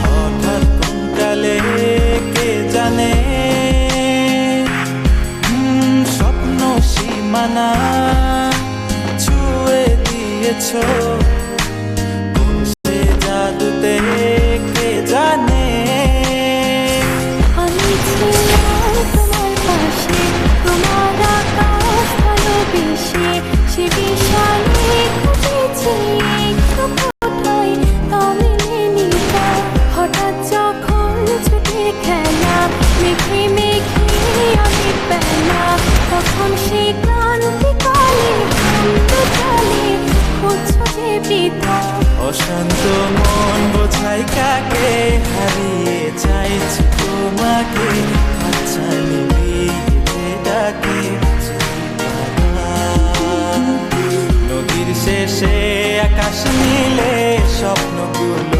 হঠাৎ কোনটালে কে জানে? স্বপ্ন সীমানা ছুঁয়ে দিয়েছ। সে আকাশ নীলে স্বপ্নগুলো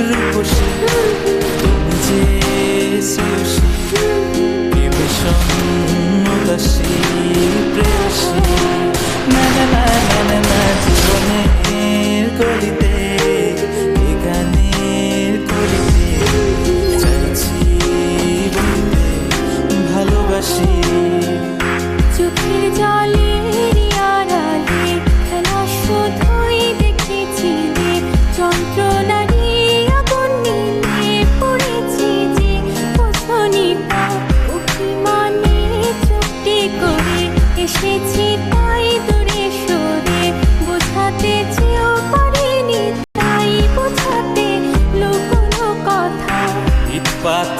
如果是多么艰是的路你会